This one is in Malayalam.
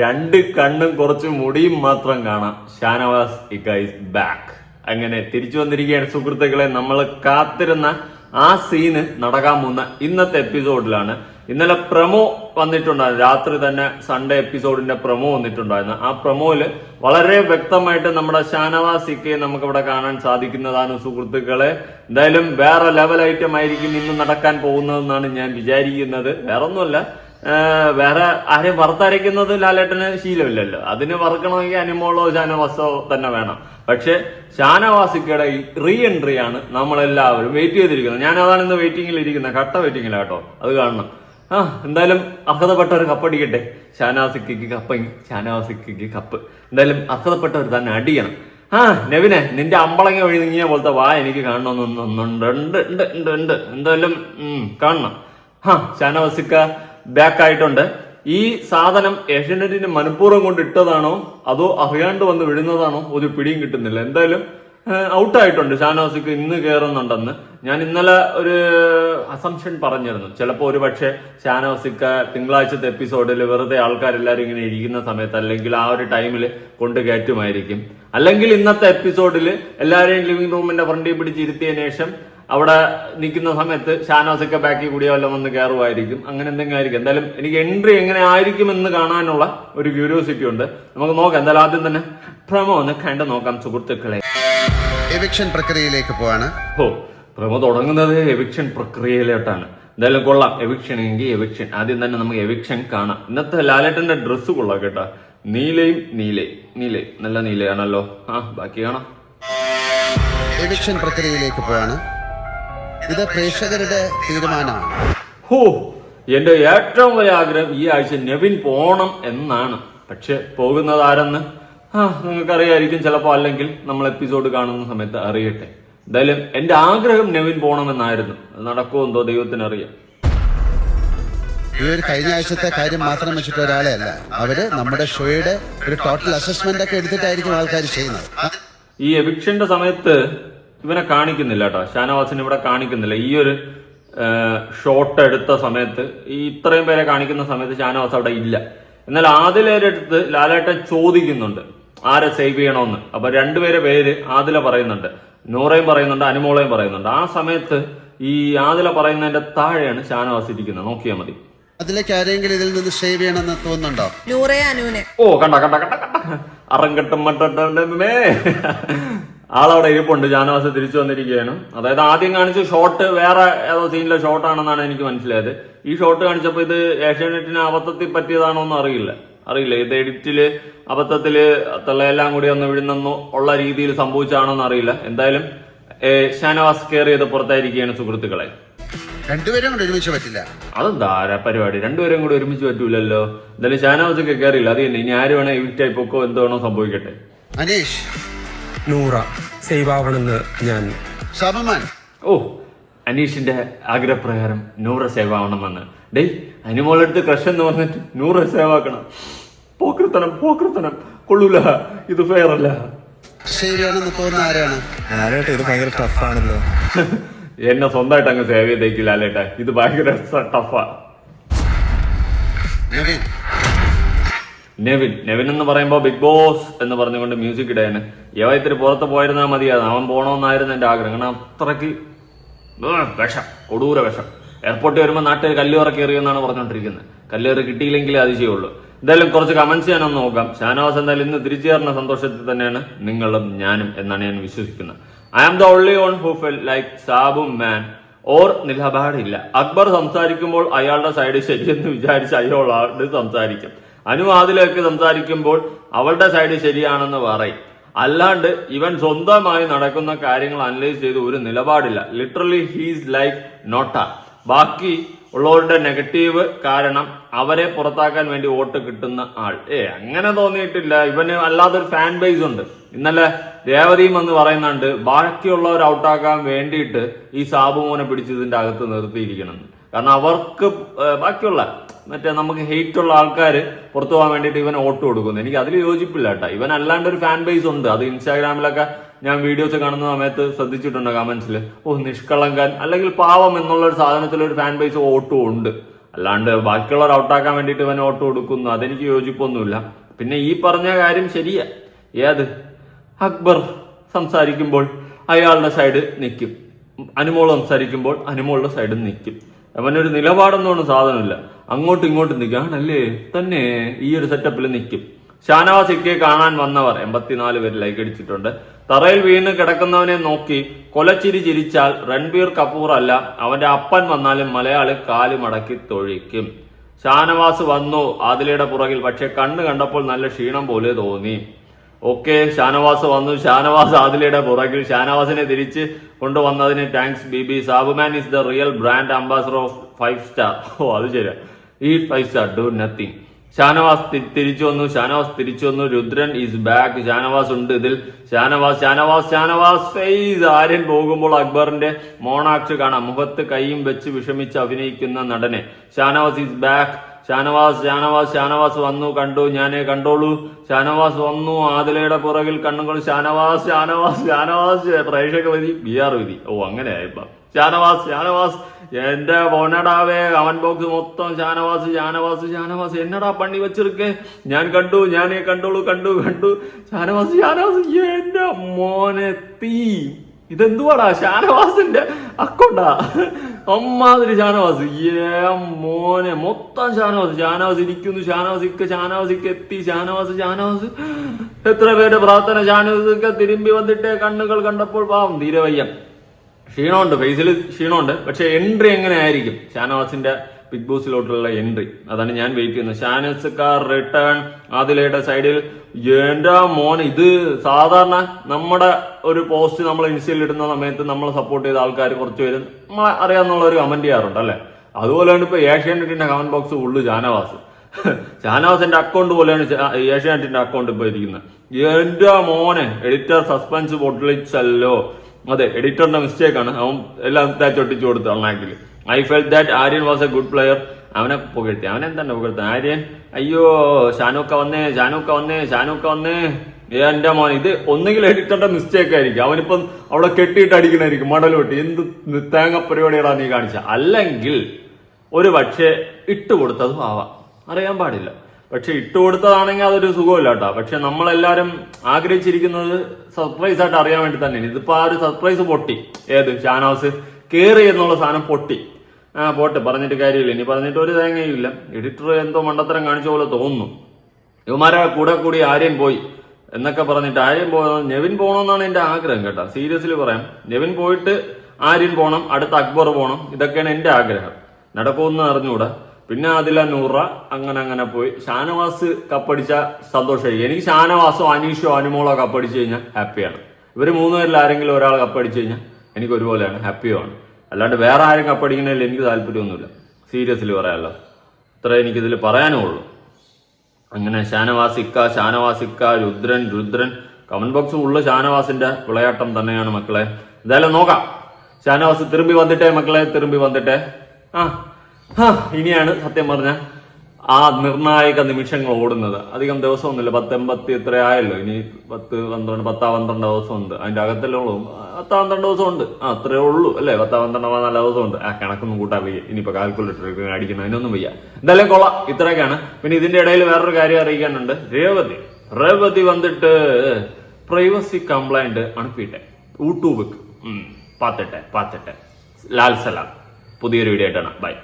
രണ്ട് കണ്ണും കുറച്ച് മുടിയും മാത്രം കാണാം. ഷാനവാസ് ഇക്കൈസ് ബാക്ക് അങ്ങനെ തിരിച്ചു വന്നിരിക്കുകയാണ് സുഹൃത്തുക്കളെ. നമ്മൾ കാത്തിരുന്ന ആ സീന് നടക്കാൻ പോകുന്ന ഇന്നത്തെ എപ്പിസോഡിലാണ് ഇന്നലെ പ്രമോ വന്നിട്ടുണ്ടായിരുന്നു. രാത്രി തന്നെ സൺഡേ എപ്പിസോഡിന്റെ പ്രമോ വന്നിട്ടുണ്ടായിരുന്നു. ആ പ്രമോയിൽ വളരെ വ്യക്തമായിട്ട് നമ്മുടെ ഷാനവാസ് നമുക്ക് ഇവിടെ കാണാൻ സാധിക്കുന്നതാണ് സുഹൃത്തുക്കളെ. എന്തായാലും വേറെ ലെവൽ ഐറ്റം ആയിരിക്കും ഇന്ന് നടക്കാൻ പോകുന്നതെന്നാണ് ഞാൻ വിചാരിക്കുന്നത്. വേറെ ഒന്നുമല്ല വേറെ ആരെയും വറുത്തരയ്ക്കുന്നത് ലാലേട്ടന് ശീലമില്ലല്ലോ. അതിന് വറുക്കണമെങ്കിൽ അനിമോളോ ഷാനവാസോ തന്നെ വേണം. പക്ഷെ ഷാനവാസിക്കയുടെ റീ എൻട്രി ആണ് നമ്മളെല്ലാവരും വെയിറ്റ് ചെയ്തിരിക്കുന്നത്. ഞാൻ ഇന്ന് വെയിറ്റിംഗിൽ ഇരിക്കുന്നത്. കട്ട വെയിറ്റിംഗിലാട്ടോ അത് കാണണം. ആ എന്തായാലും അർഹതപ്പെട്ടവർ കപ്പടിക്കട്ടെ ഷാനവാസിക്ക് കപ്പ് ഷാനവാസിക്ക് കപ്പ് എന്തായാലും അർഹതപ്പെട്ടവർ തന്നെ അടിയണം. ആ നെവിനെ നിന്റെ അമ്പളങ്ങ ഒഴിഞ്ഞ പോലത്തെ വാ എനിക്ക് കാണണമെന്നൊന്നുണ്ട് ഉണ്ട് ഉണ്ട് ഉണ്ട് ഉണ്ട്. എന്തായാലും കാണണം. ആ ഷാനവാസിക്ക ബാക്ക് ആയിട്ടുണ്ട്. ഈ സാധനം ഏഷ്യനെറ്റിന് മനഃപൂർവം കൊണ്ട് ഇട്ടതാണോ അതോ അറിയാണ്ട് വന്ന് വിഴുന്നതാണോ? ഒരു പിടിയും കിട്ടുന്നില്ല. എന്തായാലും ഔട്ടായിട്ടുണ്ട്. ഷാനവാസിക്ക് ഇന്ന് കയറുന്നുണ്ടെന്ന് ഞാൻ ഇന്നലെ ഒരു അസംഷൻ പറഞ്ഞിരുന്നു. ചിലപ്പോൾ ഒരു പക്ഷേ ഷാനവാസിക്ക് തിങ്കളാഴ്ചത്തെ എപ്പിസോഡിൽ വെറുതെ ആൾക്കാരെല്ലാവരും ഇങ്ങനെ ഇരിക്കുന്ന സമയത്ത് അല്ലെങ്കിൽ ആ ഒരു ടൈമിൽ കൊണ്ട് കയറ്റുമായിരിക്കും. അല്ലെങ്കിൽ ഇന്നത്തെ എപ്പിസോഡിൽ എല്ലാവരെയും ലിവിംഗ് റൂമിന്റെ ഫ്രണ്ടിൽ പിടിച്ചിരുത്തിയ ശേഷം അവിടെ നിൽക്കുന്ന സമയത്ത് ഷാനവാസിക്ക ബാക്കി കൂടിയോ വല്ലതും വന്ന് കയറുമായിരിക്കും. അങ്ങനെ എന്തെങ്കിലും ആയിരിക്കും. എന്തായാലും എനിക്ക് എൻട്രി എങ്ങനെ ആയിരിക്കും എന്ന് കാണാനുള്ള ഒരു ക്യൂരിയോസിറ്റി ഉണ്ട്. നമുക്ക് നോക്കാം. എന്തായാലും ആദ്യം തന്നെ പ്രമോ ഒന്ന് കണ്ടു നോക്കാം സുഹൃത്തുക്കളെ. എവിക്ഷൻ പ്രക്രിയയിലേക്ക് പോവാണ്. ഓ പ്രമോ തുടങ്ങുന്നത് എവിക്ഷൻ പ്രക്രിയയിലോട്ടാണ്. എന്തായാലും കൊള്ളാം എവിക്ഷൻ എങ്കിൽ എവിക്ഷൻ ആദ്യം തന്നെ നമുക്ക് എവിക്ഷൻ കാണാം. ഇന്നത്തെ ലാലേട്ടന്റെ ഡ്രസ്സ് കൊള്ളാം കേട്ടാ. നീലയും നീലേ നീലേ നല്ല നീലയാണല്ലോ. ആ ബാക്കി കാണാം. എവിക്ഷൻ പ്രക്രിയയിലേക്ക് പോവാണ്. ഇത് പ്രേക്ഷകരുടെ തീരുമാനമാണ്. ഹോ എന്റെ ഏറ്റവും വലിയ ആഗ്രഹം ഈ ആഴ്ച നെവിൻ പോണം എന്നാണ്. പക്ഷെ പോകുന്നത് ആരെന്ന്? നിങ്ങൾക്കറിയായിരിക്കും ചിലപ്പോൾ അല്ലെങ്കിൽ നമ്മൾ എപ്പിസോഡ് കാണുന്ന സമയത്ത് അറിയട്ടെ. എന്തായാലും എന്റെ ആഗ്രഹം നെവിൻ പോകണമെന്നായിരുന്നു അത് നടക്കുമോ എന്തോ ദൈവത്തിന് അറിയാം ഈ ഒരു കഴിഞ്ഞ ആഴ്ചത്തെ കാര്യം മാത്രം വെച്ചിട്ട് ഒരാളെ അല്ല. അവർ നമ്മുടെ ഷോയുടെ ഒരു ടോട്ടൽ അസസ്മെന്റ് ഒക്കെ എടുത്തിട്ടായിരിക്കും ആൾക്കാർ ചെയ്യുന്നത്. ഈ എവിക്ഷന്റെ സമയത്ത് ഇവനെ കാണിക്കുന്നില്ല കേട്ടോ ഷാനവാസിനെ ഇവിടെ കാണിക്കുന്നില്ല. ഈ ഒരു ഷോട്ട് എടുത്ത സമയത്ത് ഈ ഇത്രയും പേരെ കാണിക്കുന്ന സമയത്ത് ഷാനവാസ് അവിടെ ഇല്ല. എന്നാൽ ആദ്യ അടുത്ത് ലാലേട്ടൻ ചോദിക്കുന്നുണ്ട്. ആരെ സേവ് ചെയ്യണമെന്ന്. അപ്പൊ രണ്ടുപേരെ പേര് ആദില പറയുന്നുണ്ട്. നൂറയും പറയുന്നുണ്ട് അനുമോളയും പറയുന്നുണ്ട്. ആ സമയത്ത് ഈ ആദില പറയുന്നതിന്റെ താഴെയാണ് ഷാനവാസ് ഇരിക്കുന്നത്. നോക്കിയാൽ മതി. അതിലേക്ക് ആരെങ്കിലും ഇതിൽ നിന്ന് സേവ് ചെയ്യണമെന്ന് തോന്നുന്നുണ്ടോ? നൂറേ അനുവിനെ. ഓ കണ്ട കണ്ട കണ്ട കണ്ട. അറങ്കട്ടം മട്ടേ ആളവിടെ ഇരിപ്പുണ്ട്. ജാനവാസ് തിരിച്ചു വന്നിരിക്കുകയാണ്. അതായത് ആദ്യം കാണിച്ച ഷോട്ട് വേറെ ഏതോ സീനിലെ ഷോട്ടാണെന്നാണ് എനിക്ക് മനസ്സിലായത്. ഈ ഷോട്ട് കാണിച്ചപ്പോൾ ഇത് ഏഷ്യാനെറ്റിന് അബദ്ധത്തിൽ പറ്റിയതാണോ എന്ന് അറിയില്ല അറിയില്ല. ഇത് എഡിറ്റിൽ അബദ്ധത്തിൽ തള്ളയെല്ലാം കൂടി ഒന്ന് വിഴുന്നെന്നോ ഉള്ള രീതിയിൽ സംഭവിച്ചാണോന്ന് അറിയില്ല. എന്തായാലും ഷാനവാസ് കെയർ ചെയ്ത് പുറത്തായിരിക്കുകയാണ് സുഹൃത്തുക്കളെ. രണ്ടുപേരും കൂടെ ഒരുമിച്ച് പറ്റില്ല. അതെന്താ ആരാ പരിപാടി? രണ്ടുപേരും കൂടി ഒരുമിച്ച് പറ്റൂലല്ലോ. എന്തായാലും ഷാനവാസ് ഒക്കെ കയറിയില്ല അത് തന്നെ. ഇനി ആര് വേണേ എവിക്റ്റായി പൊക്കോ എന്ത് വേണോ സംഭവിക്കട്ടെ. അനീഷ്. നൂറ. സേവ് ആവണമെന്ന് ഞാൻ ഓ അനീഷിന്റെ ആഗ്രഹപ്രകാരം നൂറ സേവ് ആവണമെന്ന്. ഡേയ് അനുമോളെടുത്ത് ക്രഷ് എന്ന് പറഞ്ഞിട്ട് നൂറ് സേവ് ആക്കണം പോക്കൃത്തനം പോക്കൃത്തനം. കൊള്ളൂല ഇത് ഫെയർ അല്ല. തോന്നുന്ന ആരാണ്? ഇത് ഭയങ്കര ടഫാണല്ലോ എന്നെ സ്വന്തമായിട്ട് അങ്ങ് സേവ് ചെയ്തേക്കില്ല അല്ലേട്ടാ. ഇത് ഭയങ്കര ടഫാ നവീൻ. നെവിൻ. നെവിൻ എന്ന് പറയുമ്പോൾ ബിഗ് ബോസ് എന്ന് പറഞ്ഞുകൊണ്ട് മ്യൂസിക് ഇടയാണ്. യവ ഇത്തിരി പുറത്ത് പോയിരുന്നാൽ മതിയായിരുന്നു അവൻ പോകണമെന്നായിരുന്നു എന്റെ ആഗ്രഹം. കാരണം അത്രയ്ക്ക് വിഷം കൊടൂര വിഷം. എയർപോർട്ടിൽ വരുമ്പോൾ നാട്ടിൽ കല്ലുറക്കി എന്നാണ് പറഞ്ഞുകൊണ്ടിരിക്കുന്നത്. കല്ലേറ് കിട്ടിയില്ലെങ്കിലേ അതിശയുള്ളൂ എന്തായാലും കുറച്ച് കമന്റ്സ് ഞാനൊന്ന് നോക്കാം. ഷാനവാസ് എന്തായാലും ഇന്ന് തിരിച്ചു സന്തോഷത്തിൽ തന്നെയാണ് നിങ്ങളും ഞാനും എന്നാണ് ഞാൻ വിശ്വസിക്കുന്നത്. I am the only one who feel like Sabu man or നിലപാടില്ല Akbar സംസാരിക്കുമ്പോൾ അയാളുടെ സൈഡ് ശരിയെന്ന് വിചാരിച്ച് അയാളോട് സംസാരിക്കും. അനു ആദിലേക്ക് സംസാരിക്കുമ്പോൾ അവളുടെ സൈഡ് ശരിയാണെന്ന് പറയും. അല്ലാണ്ട് ഇവൻ സ്വന്തമായി നടക്കുന്ന കാര്യങ്ങൾ അനലൈസ് ചെയ്ത് ഒരു നിലപാടില്ല. ലിറ്ററലി ഹീസ് ലൈക്ക് നോട്ട ബാക്കി ഉള്ളവരുടെ നെഗറ്റീവ് കാരണം അവരെ പുറത്താക്കാൻ വേണ്ടി വോട്ട് കിട്ടുന്ന ആൾ. ഏ അങ്ങനെ തോന്നിയിട്ടില്ല. ഇവന് അല്ലാതൊരു ഫാൻ ബേസ് ഉണ്ട്. ഇന്നലെ രേവതിയും എന്ന് പറയുന്നുണ്ട് ബാക്കിയുള്ളവർ ഔട്ടാക്കാൻ വേണ്ടിയിട്ട് ഈ സാബുമോനെ പിടിച്ച് ഇതിന്റെ അകത്ത് നിർത്തിയിരിക്കണം. കാരണം അവർക്ക് ബാക്കിയുള്ള മറ്റേ നമുക്ക് ഹെയ്റ്റ് ഉള്ള ആൾക്കാർ പുറത്തു പോകാൻ വേണ്ടിയിട്ട് ഇവൻ വോട്ട് കൊടുക്കുന്നു. എനിക്ക് അതിൽ യോജിപ്പില്ല കേട്ടോ. ഇവൻ അല്ലാണ്ട് ഒരു ഫാൻ ബേസ് ഉണ്ട്. അത് ഇൻസ്റ്റാഗ്രാമിലൊക്കെ ഞാൻ വീഡിയോസ് കാണുന്ന സമയത്ത് ശ്രദ്ധിച്ചിട്ടുണ്ട് കമന്റ്സിൽ ഓ നിഷ്കളങ്കൻ അല്ലെങ്കിൽ പാവം എന്നുള്ള ഒരു സാധനത്തിൽ ഒരു ഫാൻ ബേസ് ഓട്ടും ഉണ്ട്. അല്ലാണ്ട് ബാക്കിയുള്ളവർ ഔട്ടാക്കാൻ വേണ്ടിയിട്ട് ഇവൻ ഓട്ട് കൊടുക്കുന്നു. അതെനിക്ക് യോജിപ്പൊന്നുമില്ല. പിന്നെ ഈ പറഞ്ഞ കാര്യം ശരിയാ. ഏത്? അക്ബർ സംസാരിക്കുമ്പോൾ അയാളുടെ സൈഡ് നിൽക്കും അനുമോൾ സംസാരിക്കുമ്പോൾ അനുമോളുടെ സൈഡിൽ നിൽക്കും അവനൊരു നിലപാടൊന്നും സാധനമില്ല. അങ്ങോട്ടും ഇങ്ങോട്ടും നിൽക്കും ആണല്ലേ? തന്നെ ഈ ഒരു സെറ്റപ്പിൽ നിൽക്കും ഷാനവാസ് കാണാൻ വന്നവർ എൺപത്തിനാല് പേര് ലൈക്ക് അടിച്ചിട്ടുണ്ട്. തറയിൽ വീണ് കിടക്കുന്നവനെ നോക്കി കൊലച്ചിരി ചിരിച്ചാൽ രൺബീർ കപൂർ അല്ല അവന്റെ അപ്പൻ വന്നാലും മലയാളി കാൽ മടക്കി തൊഴിക്കും. ഷാനവാസ് വന്നു ആദിലയുടെ പുറകിൽ പക്ഷെ കണ്ണ് കണ്ടപ്പോൾ നല്ല ക്ഷീണം പോലെ തോന്നി. ഓക്കെ ഷാനവാസ് വന്നു. ഷാനവാസ് ആദിലയുടെ പുറകിൽ ഷാനവാസിനെ തിരിച്ച് കൊണ്ടുവന്നതിന് thanks B B Sabu man is the real brand ambassador of five star ഓ അത് ശരിയാ. ഈ five star do nothing Shanavas തിരിച്ചു വന്നു. ഷാനവാസ് തിരിച്ചു വന്നു. രുദ്രൻ ഈസ് ബാക്ക് ഷാനവാസ് ഉണ്ട് ഇതിൽ. ഷാനവാസ് ഷാനവാസ് ഷാനവാസ്. ഫെയ്സ് ആര്യൻ പോകുമ്പോൾ അക്ബറിന്റെ മോണാക്ട് കാണാം. മുഖത്ത് കൈയും വെച്ച് വിഷമിച്ച് അഭിനയിക്കുന്ന നടനെ. ഷാനവാസ് ഈസ് ബാക്ക് ഷാനവാസ് ഷാനവാസ് ഷാനവാസ് വന്നു. കണ്ടു. ഞാനേ കണ്ടോളൂ. ഷാനവാസ് വന്നു. ആദിലയുടെ പുറകിൽ കണ്ണുകൾ. ഷാനവാസ് ഷാനവാസ് ഷാനവാസ്. പ്രേക്ഷക വിധി ബി ആർ വിധി. ഓ അങ്ങനെ ആയിപ്പോ. ഷാനവാസ് ഷാനവാസ്. എന്റെ പൊന്നടാവേ അവൻ ബോക്സ് മൊത്തം ഷാനവാസ് ഷാനവാസ് ഷാനവാസ്. എന്നടാ പണി വെച്ചിരിക്കേ? ഞാൻ കണ്ടു ഞാൻ കണ്ടോളൂ കണ്ടു കണ്ടു. ഷാനവാസ് ഷാനവാസ് എന്റെ മോനെ തീ. ഇതെന്തുവാടാ? ഷാനവാസിന്റെ അക്കൗണ്ടാ? അമ്മാതിരി ഷാനവാസ്. ഏ മോനെ മൊത്തം ഷാനവാസ്. ഷാനവാസ് ഇരിക്കുന്നു ഷാനവാസ് ഷാനവാസിക്ക് ഷാനവാസ് ഇക്ക എത്തി ഷാനവാസ് ഷാനവാസ്. എത്ര പേരുടെ പ്രാർത്ഥന ഷാനവാസ് ഇക്ക തിരുമ്പി വന്നിട്ട് കണ്ണുകൾ കണ്ടപ്പോൾ പാവം തീരെ വയ്യ ക്ഷീണമുണ്ട് ഫേസിൽ ക്ഷീണമുണ്ട്. പക്ഷെ എൻട്രി എങ്ങനെ ആയിരിക്കും? ഷാനവാസിന്റെ ബിഗ് ബോസിലോട്ടുള്ള എൻട്രി അതാണ് ഞാൻ വെയിറ്റ് ചെയ്യുന്നത്. ഷാനസ് കാർ റിട്ടേൺ ആദിലയുടെ സൈഡിൽ എന്റെ മോൻ ഇത് സാധാരണ നമ്മുടെ ഒരു പോസ്റ്റ് നമ്മൾ ഇൻസ്റ്റയിൽ ഇടുന്ന സമയത്ത് നമ്മളെ സപ്പോർട്ട് ചെയ്ത ആൾക്കാർ കുറച്ച് പേര് നമ്മളെ അറിയാമെന്നുള്ള ഒരു കമന്റ് ചെയ്യാറുണ്ട് അല്ലെ? അതുപോലെയാണ് ഇപ്പൊ ഏഷ്യാനെറ്റിന്റെ കമന്റ് ബോക്സ് ഉള്ളു ഷാനവാസ്. ഷാനവാസിന്റെ അക്കൗണ്ട് പോലെയാണ് ഏഷ്യാനെറ്റിന്റെ അക്കൗണ്ട് ഇപ്പൊ ഇരിക്കുന്നത്. എന്റെ മോനെ എഡിറ്റർ സസ്പെൻസ് പൊട്ടിച്ചല്ലോ. അതെ എഡിറ്ററിന്റെ മിസ്റ്റേക്ക് ആണ്. അവൻ എല്ലാം തേച്ചൊട്ടിച്ചു കൊടുത്തു അണ്ണാക്കിൽ I feel that Aryan was a good player അവനെ പുകഴ്ത്തി. അവനെ എന്താണ് പുകഴ്ത്തി ആര്യൻ അയ്യോ ഷാനൂക്ക വന്നേ ഷാനൂക്ക വന്നേ ഷാനൂക്ക വന്നേ. എന്റെ മോൻ ഇത് ഒന്നുകിൽ എഡിറ്ററിന്റെ മിസ്റ്റേക്ക് ആയിരിക്കും. അവനിപ്പം അവിടെ കെട്ടിയിട്ട് അടിക്കണായിരിക്കും മടൽ വെട്ടി. എന്ത് തേങ്ങ പരിപാടികളാ നീ കാണിച്ച? അല്ലെങ്കിൽ ഒരു പക്ഷേ ഇട്ടുകൊടുത്തതും ആവാം. അറിയാൻ പാടില്ല. പക്ഷെ ഇട്ടുകൊടുത്തതാണെങ്കിൽ അതൊരു സുഖമില്ല കേട്ടോ. പക്ഷെ നമ്മളെല്ലാരും ആഗ്രഹിച്ചിരിക്കുന്നത് സർപ്രൈസ് ആയിട്ട് അറിയാൻ വേണ്ടി തന്നെയാണ്. ഇതിപ്പോ ആ ഒരു സർപ്രൈസ് പൊട്ടി. ഏത്? ഷാനവാസ് കേറി എന്നുള്ള സാധനം പൊട്ടി. ആ പോട്ടെ പറഞ്ഞിട്ട് കാര്യമില്ല. ഇനി പറഞ്ഞിട്ട് ഒരു തേങ്ങയില്ല എഡിറ്റർ എന്തോ മണ്ടത്തരം കാണിച്ച പോലെ തോന്നുന്നു. ഇവന്മാരെ കൂടെ കൂടി ആര്യൻ പോയി എന്നൊക്കെ പറഞ്ഞിട്ട് ആര്യൻ പോകുന്നത് നെവിൻ പോകണമെന്നാണ് എന്റെ ആഗ്രഹം കേട്ടോ. സീരിയസ്ലി പറയാം. നെവിൻ പോയിട്ട് ആര്യൻ പോകണം അടുത്ത അക്ബർ പോകണം ഇതൊക്കെയാണ് എന്റെ ആഗ്രഹം. നടക്കുമെന്ന് അറിഞ്ഞൂടാ പിന്നെ അതില നൂറ അങ്ങനെ അങ്ങനെ പോയി. ഷാനവാസ് കപ്പടിച്ച സന്തോഷമായി. എനിക്ക് ഷാനവാസോ അനീഷോ അനുമോളോ കപ്പടിച്ചു കഴിഞ്ഞാൽ ഹാപ്പിയാണ്. ഇവർ മൂന്നുപേരിൽ ആരെങ്കിലും ഒരാൾ കപ്പടിച്ചു കഴിഞ്ഞാൽ എനിക്ക് ഒരുപോലെയാണ് ഹാപ്പിയുമാണ്. അല്ലാണ്ട് വേറെ ആരും കപ്പടിക്കുന്നതിൽ എനിക്ക് താല്പര്യമൊന്നുമില്ല. സീരിയസ്ലി പറയാമല്ലോ അത്ര എനിക്കിതിൽ പറയാനുള്ളൂ. അങ്ങനെ ഷാനവാസിക്ക ഷാനവാസിക്ക രുദ്രൻ രുദ്രൻ. കമന്റ് ബോക്സ് ഉള്ള ഷാനവാസിന്റെ വിളയാട്ടം തന്നെയാണ് മക്കളെ. എന്തായാലും നോക്കാം. ഷാനവാസ് തിരുമ്പി വന്നിട്ടേ മക്കളെ തിരുമ്പി വന്നിട്ടേ. ആ ഇനിയാണ് സത്യം പറഞ്ഞ ആ നിർണായക നിമിഷങ്ങൾ ഓടുന്നത്. അധികം ദിവസമൊന്നുമില്ല പത്ത് എൺപത്തി എത്ര ആയല്ലോ. ഇനി പത്ത് പന്ത്രണ്ട് പത്താ പന്ത്രണ്ട് ദിവസമുണ്ട്. അതിന്റെ അകത്തല്ലേ ഉള്ളൂ പത്താ പന്ത്രണ്ട് ദിവസമുണ്ട്. ആ അത്രേ ഉള്ളൂ അല്ലേ? പത്താ പന്ത്രണ്ട് പതിനാല് ദിവസമുണ്ട്. ആ കണക്കൊന്നും കൂട്ടാൻ വയ്യ ഇനിയിപ്പോ കാൽക്കുലേറ്റർ അടിക്കണം അതിനൊന്നും വയ്യ. എന്തായാലും കൊള്ളാം ഇത്രയൊക്കെയാണ്. പിന്നെ ഇതിന്റെ ഇടയിൽ വേറൊരു കാര്യം അറിയിക്കാനുണ്ട്. രേവതി രേവതി വന്നിട്ട് പ്രൈവസി കംപ്ലൈന്റ് അണുപ്പിട്ടെ യൂട്യൂബ് പാത്തിട്ടെ പാത്തിട്ടെ. ലാൽ സലാം. പുതിയൊരു വീഡിയോ ആയിട്ടാണ്. ബൈ